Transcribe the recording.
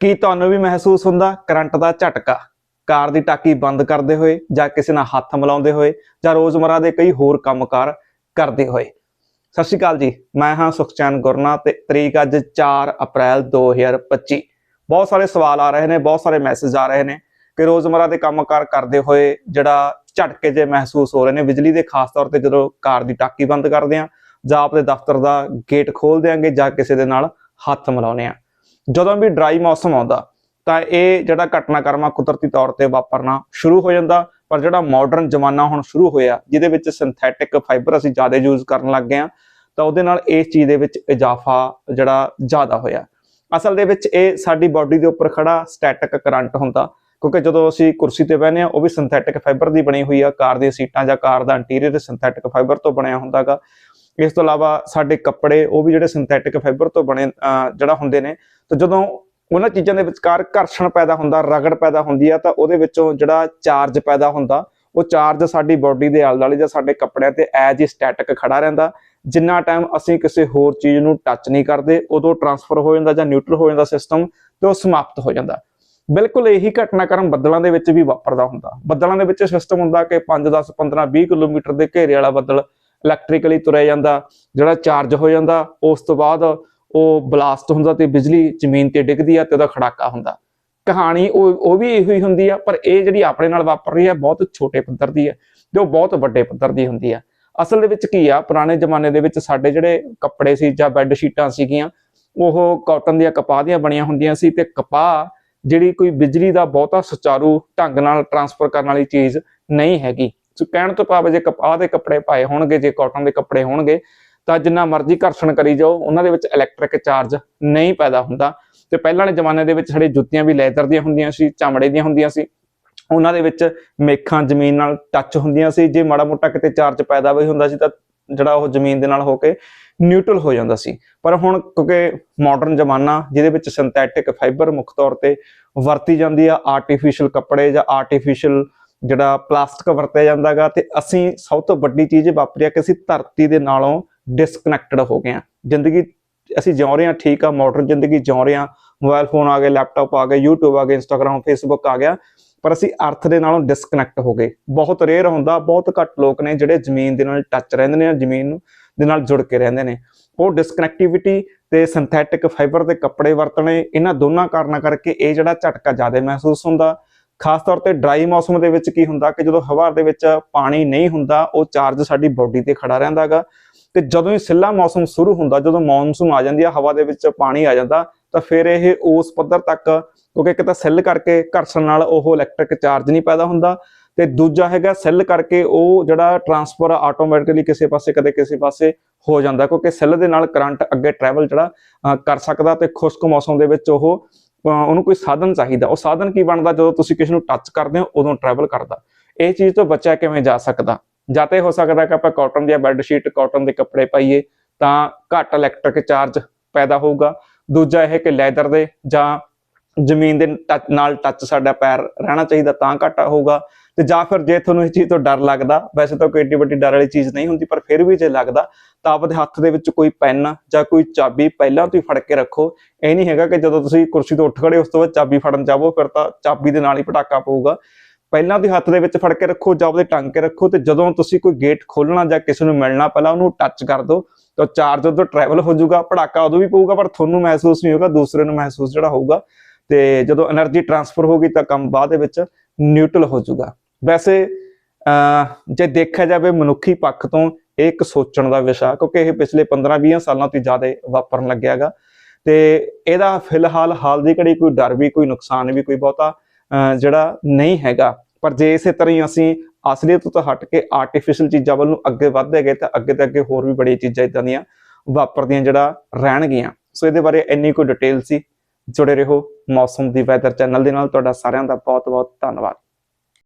ਕੀ ਤੁਹਾਨੂੰ ਵੀ ਮਹਿਸੂਸ ਹੁੰਦਾ? ਕਰੰਟ ਦਾ ਝਟਕਾ। ਕਾਰ ਦੀ ਟਾਕੀ ਬੰਦ ਕਰਦੇ ਹੋਏ ਜਾਂ ਕਿਸੇ ਨਾਲ ਹੱਥ ਮਿਲਾਉਂਦੇ ਹੋਏ ਜਾਂ ਰੋਜ਼ਮਰਾ ਦੇ ਕਈ ਹੋਰ ਕੰਮਕਾਰ ਕਰਦੇ ਹੋਏ। ਸਤਿ ਸ਼੍ਰੀ ਅਕਾਲ ਜੀ। ਮੈਂ ਹਾਂ ਸੁਖਚੈਨ ਗੁਰਨਾ ਤੇ ਤਰੀਕ ਅੱਜ 4 ਅਪ੍ਰੈਲ 2025 ਬਹੁਤ ਸਾਰੇ ਸਵਾਲ ਆ ਰਹੇ ਨੇ, ਬਹੁਤ ਸਾਰੇ ਮੈਸੇਜ ਆ ਰਹੇ ਨੇ ਕਿ ਰੋਜ਼ਮਰਾ ਦੇ ਕੰਮਕਾਰ ਕਰਦੇ ਹੋਏ ਜਿਹੜਾ ਝਟਕੇ ਜੇ ਮਹਿਸੂਸ ਹੋ ਰਹੇ ਨੇ, ਬਿਜਲੀ ਦੇ ਖਾਸ ਤੌਰ ਤੇ ਜਦੋਂ ਕਾਰ ਦੀ ਟਾਕੀ ਬੰਦ ਕਰਦੇ ਆ ਜਾਂ ਆਪਣੇ ਦਫ਼ਤਰ ਦਾ ਗੇਟ ਖੋਲ ਦਿਆਂਗੇ ਜਾਂ ਕਿਸੇ ਦੇ ਨਾਲ ਹੱਥ ਮਿਲਾਉਨੇ ਆ। ਜਦੋਂ ਵੀ ਡਰਾਈ ਮੌਸਮ ਆਉਂਦਾ, ਤਾਂ ਇਹ ਜਿਹੜਾ ਘਟਨਾਕ੍ਰਮ ਕੁਦਰਤੀ ਤੌਰ ਤੇ ਵਾਪਰਨਾ ਸ਼ੁਰੂ ਹੋ ਜਾਂਦਾ, ਪਰ ਜਿਹੜਾ ਮਾਡਰਨ ਜ਼ਮਾਨਾ ਹੁਣ ਸ਼ੁਰੂ ਹੋਇਆ, ਜਿਹਦੇ ਵਿੱਚ ਸਿੰਥੈਟਿਕ ਫਾਈਬਰ ਅਸੀਂ ਜ਼ਿਆਦਾ ਯੂਜ਼ ਕਰਨ ਲੱਗ ਗਏ ਆ ਤਾਂ ਉਹਦੇ ਨਾਲ ਇਸ ਚੀਜ਼ ਦੇ ਵਿੱਚ ਇਜ਼ਾਫਾ ਜਿਹੜਾ ਜ਼ਿਆਦਾ ਹੋਇਆ। ਅਸਲ ਦੇ ਵਿੱਚ ਇਹ ਸਾਡੀ ਬਾਡੀ ਦੇ ਉੱਪਰ ਖੜਾ ਸਟੈਟਿਕ ਕਰੰਟ ਹੁੰਦਾ, ਕਿਉਂਕਿ ਜਦੋਂ ਅਸੀਂ ਕੁਰਸੀ ਤੇ ਬਹਿੰਦੇ ਆ ਉਹ ਵੀ ਸਿੰਥੈਟਿਕ ਫਾਈਬਰ ਦੀ ਬਣੀ ਹੋਈ ਆ, ਕਾਰ ਦੀਆਂ ਸੀਟਾਂ ਜਾਂ ਕਾਰ ਦਾ ਇੰਟੀਰੀਅਰ ਸਿੰਥੈਟਿਕ ਫਾਈਬਰ ਤੋਂ ਬਣਿਆ ਹੁੰਦਾਗਾ। ਇਸ ਤੋਂ ਇਲਾਵਾ ਸਾਡੇ ਕੱਪੜੇ, ਉਹ ਵੀ ਜਿਹੜੇ ਸਿੰਥੈਟਿਕ ਫਾਈਬਰ ਤੋਂ ਬਣੇ ਜਿਹੜਾ ਹੁੰਦੇ ਨੇ, ਤਾਂ ਜਦੋਂ ਉਹਨਾਂ ਚੀਜ਼ਾਂ ਦੇ ਵਿਚਕਾਰ ਘਰਸ਼ਣ ਪੈਦਾ ਹੁੰਦਾ, ਰਗੜ ਪੈਦਾ ਹੁੰਦੀ ਆ, ਤਾਂ ਉਹਦੇ ਵਿੱਚੋਂ ਜਿਹੜਾ ਚਾਰਜ ਪੈਦਾ ਹੁੰਦਾ, ਉਹ ਚਾਰਜ ਸਾਡੀ ਬਾਡੀ ਦੇ ਆਲੇ ਦੁਆਲੇ ਜਾਂ ਸਾਡੇ ਕੱਪੜਿਆਂ ਤੇ ਐਜ ਹੀ ਸਟੈਟਿਕ ਖੜਾ ਰਹਿੰਦਾ। ਜਿੰਨਾ ਟਾਈਮ ਅਸੀਂ ਕਿਸੇ ਹੋਰ ਚੀਜ਼ ਨੂੰ ਟੱਚ ਨਹੀਂ ਕਰਦੇ, ਉਦੋਂ ਟਰਾਂਸਫਰ ਹੋ ਜਾਂਦਾ ਜਾਂ ਨਿਊਟਰਲ ਹੋ ਜਾਂਦਾ ਸਿਸਟਮ ਤੇ ਉਹ ਸਮਾਪਤ ਹੋ ਜਾਂਦਾ। ਬਿਲਕੁਲ ਇਹੀ ਘਟਨਾਕ੍ਰਮ ਬੱਦਲਾਂ ਦੇ ਵਿੱਚ ਵੀ ਵਾਪਰਦਾ ਹੁੰਦਾ। ਬੱਦਲਾਂ ਦੇ ਵਿੱਚ ਸਿਸਟਮ ਹੁੰਦਾ ਕਿ 5 10 15 20 ਕਿਲੋਮੀਟਰ ਦੇ ਘੇਰੇ ਵਾਲਾ ਬੱਦਲ ਇਲੈਕਟ੍ਰੀਕਲੀ ਤੁਰਿਆ ਜਾਂਦਾ, ਜਿਹੜਾ ਚਾਰਜ ਹੋ ਜਾਂਦਾ, ਉਸ ਤੋਂ ਬਾਅਦ ਉਹ ਬਲਾਸਟ ਹੁੰਦਾ ਤੇ ਬਿਜਲੀ ਜ਼ਮੀਨ ਤੇ ਡਿੱਗਦੀ ਆ ਤੇ ਉਹਦਾ ਖੜਾਕਾ ਹੁੰਦਾ। ਕਹਾਣੀ ਉਹ ਉਹ ਵੀ ਇਹੋ ਹੀ ਹੁੰਦੀ ਆ, ਪਰ ਇਹ ਜਿਹੜੀ ਆਪਣੇ ਨਾਲ ਵਾਪਰ ਰਹੀ ਹੈ ਬਹੁਤ ਛੋਟੇ ਪੱਧਰ ਦੀ ਹੈ ਜੋ ਬਹੁਤ ਵੱਡੇ ਪੱਧਰ ਦੀ ਹੁੰਦੀ ਆ। ਅਸਲ ਦੇ ਵਿੱਚ ਕੀ ਆ, ਪੁਰਾਣੇ ਜ਼ਮਾਨੇ ਦੇ ਵਿੱਚ ਸਾਡੇ ਜਿਹੜੇ ਕੱਪੜੇ ਸੀ ਜਾਂ ਬੈੱਡ ਸ਼ੀਟਾਂ ਸੀਗੀਆਂ, ਉਹ ਕਾਟਨ ਦੀਆਂ ਕਪਾਹ ਦੀਆਂ ਬਣੀਆਂ ਹੁੰਦੀਆਂ ਸੀ ਤੇ ਕਪਾਹ ਜਿਹੜੀ ਕੋਈ ਬਿਜਲੀ ਦਾ ਬਹੁਤਾ ਸੁਚਾਰੂ ਢੰਗ ਨਾਲ ਟਰਾਂਸਫਰ ਕਰਨ ਵਾਲੀ ਚੀਜ਼ ਨਹੀਂ ਹੈਗੀ। ਸੋ ਕਹਿਣ ਤੋਂ ਭਾਵ ਜੇ ਕਪਾਹ ਦੇ ਕੱਪੜੇ ਪਾਏ ਹੋਣਗੇ, ਜੇ ਕਾਟਨ ਦੇ ਕੱਪੜੇ ਹੋਣਗੇ, ਤਾਂ ਜਿੰਨਾ ਮਰਜ਼ੀ ਘਰਸ਼ਣ ਕਰੀ ਜਾਓ, ਉਹਨਾਂ ਦੇ ਵਿੱਚ ਇਲੈਕਟ੍ਰਿਕ ਚਾਰਜ ਨਹੀਂ ਪੈਦਾ ਹੁੰਦਾ। ਤੇ ਪਹਿਲਾਂ ਦੇ ਜ਼ਮਾਨੇ ਦੇ ਵਿੱਚ ਸਾਡੇ ਜੁੱਤੀਆਂ ਵੀ ਲੈਦਰ ਦੀਆਂ ਹੁੰਦੀਆਂ ਸੀ, ਚਮੜੇ ਦੀਆਂ ਹੁੰਦੀਆਂ ਸੀ। ਉਹਨਾਂ ਦੇ ਵਿੱਚ ਮੇਖਾਂ ਜ਼ਮੀਨ ਨਾਲ ਟੱਚ ਹੁੰਦੀਆਂ ਸੀ। ਜੇ ਮਾੜਾ ਮੋਟਾ ਕਿਤੇ ਚਾਰਜ ਪੈਦਾ ਵੀ ਹੁੰਦਾ ਸੀ, ਤਾਂ ਜਿਹੜਾ ਉਹ ਜ਼ਮੀਨ ਦੇ ਨਾਲ ਹੋ ਕੇ ਨਿਊਟਰਲ ਹੋ ਜਾਂਦਾ ਸੀ। ਪਰ ਹੁਣ ਕਿਉਂਕਿ ਮਾਡਰਨ ਜ਼ਮਾਨਾ, ਜਿਹਦੇ ਵਿੱਚ ਸਿੰਥੈਟਿਕ ਫਾਈਬਰ ਮੁੱਖ ਤੌਰ ਤੇ ਵਰਤੀ ਜਾਂਦੀ ਆ ਆਰਟੀਫੀਸ਼ੀਅਲ ਕੱਪੜੇ ਜਾਂ ਆਰਟੀਫੀਸ਼ੀਅਲ ਜਿਹੜਾ ਪਲਾਸਟਿਕ ਵਰਤਿਆ ਜਾਂਦਾਗਾ ਤੇ ਅਸੀਂ ਸਭ ਤੋਂ ਵੱਡੀ ਚੀਜ਼ ਵਾਪਰੀ ਆ ਕਿ ਅਸੀਂ ਧਰਤੀ ਦੇ ਨਾਲੋਂ ਡਿਸਕਨੈਕਟਡ ਹੋ ਗਏ ਆ। ਜ਼ਿੰਦਗੀ ਅਸੀਂ ਜਿਉ ਰਹੇ ਹਾਂ ਠੀਕ ਆ ਮਾਡਰਨ ਜ਼ਿੰਦਗੀ ਜਿਉ ਰਹੇ ਹਾਂ ਮੋਬਾਈਲ ਫੋਨ ਆ ਗਏ ਲੈਪਟਾਪ ਆ ਗਏ, YouTube ਆ ਗਏ ਇੰਸਟਾਗ੍ਰam ਫੇਸਬੁੱਕ ਆ ਗਿਆ। ਪਰ ਅਸੀਂ ਅਰਥ ਦੇ ਨਾਲੋਂ ਡਿਸਕਨੈਕਟ ਹੋ ਗਏ। ਬਹੁਤ ਰੇਅਰ ਹੁੰਦਾ, ਬਹੁਤ ਘੱਟ ਲੋਕ ਨੇ ਜਿਹੜੇ ਜ਼ਮੀਨ ਦੇ ਨਾਲ ਟੱਚ ਰਹਿੰਦੇ ਨੇ ਜ਼ਮੀਨ ਦੇ ਨਾਲ ਜੁੜ ਕੇ ਰਹਿੰਦੇ ਨੇ। ਉਹ ਡਿਸਕਨੈਕਟੀਵਿਟੀ ਤੇ ਸਿੰਥੈਟਿਕ ਫਾਈਬਰ ਦੇ ਕੱਪੜੇ ਵਰਤਣੇ, ਇਹਨਾਂ ਦੋਨਾਂ ਕਾਰਨਾਂ ਕਰਕੇ ਇਹ ਜਿਹੜਾ ਝਟਕਾ ਜ਼ਿਆਦਾ ਮਹਿਸੂਸ ਹੁੰਦਾ। ਖਾਸ ਤੌਰ ਤੇ ਡਰਾਈ ਮੌਸਮ ਦੇ ਵਿੱਚ ਕੀ ਹੁੰਦਾ ਕਿ ਜਦੋਂ ਹਵਾ ਦੇ ਵਿੱਚ ਪਾਣੀ ਨਹੀਂ ਹੁੰਦਾ, ਉਹ ਚਾਰਜ ਸਾਡੀ ਬਾਡੀ ਤੇ ਖੜਾ ਰਹਿੰਦਾਗਾ ਤੇ ਜਦੋਂ ਹੀ ਸਿੱਲਾ ਮੌਸਮ ਸ਼ੁਰੂ ਹੁੰਦਾ, ਜਦੋਂ ਮੌਨਸੂਨ ਆ ਜਾਂਦੀ ਆ, ਹਵਾ ਦੇ ਵਿੱਚ ਪਾਣੀ ਆ ਜਾਂਦਾ, ਤਾਂ ਫਿਰ ਇਹ ਉਸ ਪੱਧਰ ਤੱਕ, ਕਿਉਂਕਿ ਇੱਕ ਤਾਂ ਸੈੱਲ ਕਰਕੇ ਘਰਸਣ ਨਾਲ ਉਹ ਇਲੈਕਟ੍ਰਿਕ ਚਾਰਜ ਨਹੀਂ ਪੈਦਾ ਹੁੰਦਾ, ਤੇ ਦੂਜਾ ਹੈਗਾ ਸੈੱਲ ਕਰਕੇ ਉਹ ਜਿਹੜਾ ਟਰਾਂਸਫਰ ਆਟੋਮੈਟਿਕਲੀ ਕਿਸੇ ਪਾਸੇ, ਕਦੇ ਕਿਸੇ ਪਾਸੇ ਹੋ ਜਾਂਦਾ, ਕਿਉਂਕਿ ਸੈੱਲ ਦੇ ਨਾਲ ਕਰੰਟ ਅੱਗੇ ਟਰੈਵਲ ਜਿਹੜਾ ਕਰ ਸਕਦਾ ਤੇ ਖੁਸ਼ਕ ਮੌਸਮ ਦੇ ਵਿੱਚ ਉਹ ਉਹਨੂੰ ਕੋਈ ਸਾਧਨ ਚਾਹੀਦਾ। ਉਹ ਸਾਧਨ ਕੀ ਬਣਦਾ? ਜਦੋਂ ਤੁਸੀਂ ਕਿਸੇ ਨੂੰ ਟੱਚ ਕਰਦੇ ਹੋ, ਉਦੋਂ ਟਰੈਵਲ ਕਰਦਾ। ਇਹ ਚੀਜ਼ ਤੋਂ ਬਚਿਆ ਕਿਵੇਂ ਜਾ ਸਕਦਾ? ਜਾਂ ਤੇ ਹੋ ਸਕਦਾ ਕਿ ਆਪਾਂ ਕਾਟਨ ਦੀਆਂ ਬੈੱਡ ਸ਼ੀਟ ਕਾਟਨ ਦੇ ਕੱਪੜੇ ਪਾਈਏ, ਤਾਂ ਘੱਟ ਇਲੈਕਟ੍ਰਿਕ ਚਾਰਜ ਪੈਦਾ ਹੋਊਗਾ। ਦੂਜਾ ਇਹ ਕਿ ਲੈਦਰ ਦੇ ਜਾਂ ਜ਼ਮੀਨ ਦੇ ਟੱਚ ਨਾਲ ਟੱਚ ਸਾਡਾ ਪੈਰ ਰਹਿਣਾ ਚਾਹੀਦਾ, ਤਾਂ ਘੱਟ ਹੋਊਗਾ। ਤੇ ਜਾਂ ਫਿਰ ਜੇ ਤੁਹਾਨੂੰ ਇਸ ਚੀਜ਼ ਤੋਂ ਡਰ ਲੱਗਦਾ, ਵੈਸੇ ਤਾਂ ਕੋਈ ਏਡੀ ਵੱਡੀ ਡਰ ਵਾਲੀ ਚੀਜ਼ ਨਹੀਂ ਹੁੰਦੀ, ਪਰ ਫਿਰ ਵੀ ਜੇ ਲੱਗਦਾ, ਤਾਂ ਆਪਦੇ ਹੱਥ ਦੇ ਵਿੱਚ ਕੋਈ ਪੈਨ ਜਾਂ ਕੋਈ ਚਾਬੀ ਪਹਿਲਾਂ ਤੋਂ ਹੀ ਫੜ ਕੇ ਰੱਖੋ। ਇਹ ਨਹੀਂ ਹੈਗਾ ਕਿ ਜਦੋਂ ਤੁਸੀਂ ਕੁਰਸੀ ਤੋਂ ਉੱਠ ਖੜੇ ਉਸ ਤੋਂ ਬਾਅਦ ਚਾਬੀ ਫੜਨ ਜਾਵੋ, ਫਿਰ ਤਾਂ ਚਾਬੀ ਦੇ ਨਾਲ ਹੀ ਪਟਾਕਾ ਪਊਗਾ। ਪਹਿਲਾਂ ਤੁਸੀਂ ਹੱਥ ਦੇ ਵਿੱਚ ਫੜ ਕੇ ਰੱਖੋ ਜਾਂ ਉਹਦੇ ਟੰਗ ਕੇ ਰੱਖੋ ਤੇ ਜਦੋਂ ਤੁਸੀਂ ਕੋਈ ਗੇਟ ਖੋਲਣਾ ਜਾਂ ਕਿਸੇ ਨੂੰ ਮਿਲਣਾ, ਪਹਿਲਾਂ ਉਹਨੂੰ ਟੱਚ ਕਰ ਦਿਓ। ਤਾਂ ਚਾਰਜ ਉਦੋਂ ਟਰੈਵਲ ਹੋ ਜਾਊਗਾ ਪੜਾਕਾ ਉਦੋਂ ਵੀ ਪਊਗਾ, ਪਰ ਤੁਹਾਨੂੰ ਮਹਿਸੂਸ ਨਹੀਂ ਹੋਊਗਾ, ਦੂਸਰੇ ਨੂੰ ਮਹਿਸੂਸ ਜਿਹੜਾ ਹੋਊਗਾ। ਤੇ ਜਦੋਂ એનર્ਜੀ ਟ੍ਰਾਂਸਫਰ ਹੋਗੀ ਤਾਂ ਕੰਮ ਬਾਅਦ ਦੇ ਵਿੱਚ ਨਿਊਟਰਲ ਹੋ ਜਾਊਗਾ। ਵੈਸੇ ਜੇ ਦੇਖਿਆ ਜਾਵੇ ਮਨੁੱਖੀ ਪੱਖ ਤੋਂ, ਇਹ ਇੱਕ ਸੋਚਣ ਦਾ ਵਿਸ਼ਾ, ਕਿਉਂਕਿ ਇਹ ਪਿਛਲੇ 15-20 ਸਾਲਾਂ ਤੋਂ ਜ਼ਿਆਦਾ ਵਾਪਰਨ ਲੱਗਿਆਗਾ ਤੇ ਇਹਦਾ ਫਿਲਹਾਲ ਹਾਲ ਦੀ ਘੜੀ ਕੋਈ ਡਰ ਵੀ, ਕੋਈ ਨੁਕਸਾਨ ਵੀ, ਕੋਈ ਬਹੁਤਾ ਜਿਹੜਾ ਨਹੀਂ ਹੈਗਾ। ਪਰ ਜੇ ਇਸੇ ਤਰ੍ਹਾਂ ਹੀ ਅਸੀਂ ਅਸਲੀਅਤ ਤੋਂ ਹਟ ਕੇ ਆਰਟੀਫੀਸ਼ੀਅਲ ਚੀਜ਼ਾਂ ਵੱਲ ਨੂੰ ਅੱਗੇ ਵਧਦੇ ਗਏ, ਤਾਂ ਅੱਗੇ ਤੇ ਅੱਗੇ ਹੋਰ ਵੀ ਬੜੀਆਂ ਚੀਜ਼ਾਂ ਇਦਾਂ ਦੀਆਂ ਵਾਪਰਦੀਆਂ ਜਿਹੜਾ ਰਹਿਣਗੀਆਂ। ਸੋ ਇਹਦੇ ਬਾਰੇ ਇੰਨੀ ਕੋਈ ਡਿਟੇਲ ਸੀ। ਜੁੜੇ ਰਹੋ ਮੌਸਮ ਦੀ ਵੈਦਰ ਚੈਨਲ ਦੇ ਨਾਲ। ਤੁਹਾਡਾ ਸਾਰਿਆਂ ਦਾ ਬਹੁਤ ਬਹੁਤ ਧੰਨਵਾਦ।